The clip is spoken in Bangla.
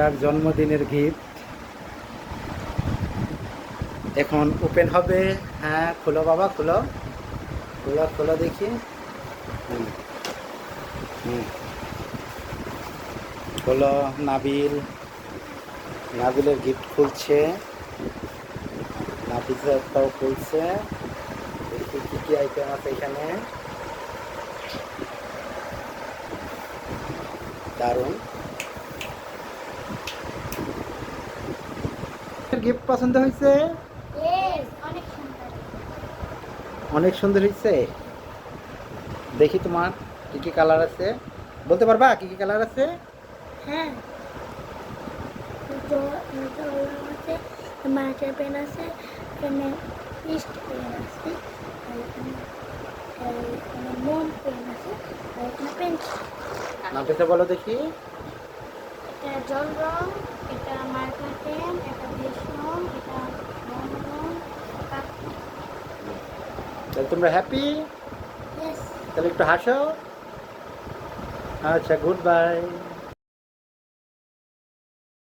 তার জন্মদিনের গিফট। এখন ওপেন হবে। হ্যাঁ খোলো বাবা, খোলো। খোলো খোলো দেখি। হুম। হুম। খোলো, নাবিল। নাবিলের গিফট খুলছে। নাবিলটাও খুলছে। দেখি কি কি আইটেম আছে এখানে। দারুণ। গিফট পছন্দ হয়েছে? অনেক সুন্দর। অনেক সুন্দর হয়েছে। দেখি তোমার কি কি কালার আছে। বলতে পারবা কি কি কালার আছে? হ্যাঁ। মার্কের পেন আছে এখানে ইস্ট পেন আছে মোম পেন আছে নামটা বলো দেখি। এটা জল রং এটা মার্কার পেন এটা দেশ রং এটা মোম রং কাপ তাহলে তোমরা হ্যাপি তাহলে একটু হাসো। আচ্ছা গুড বাই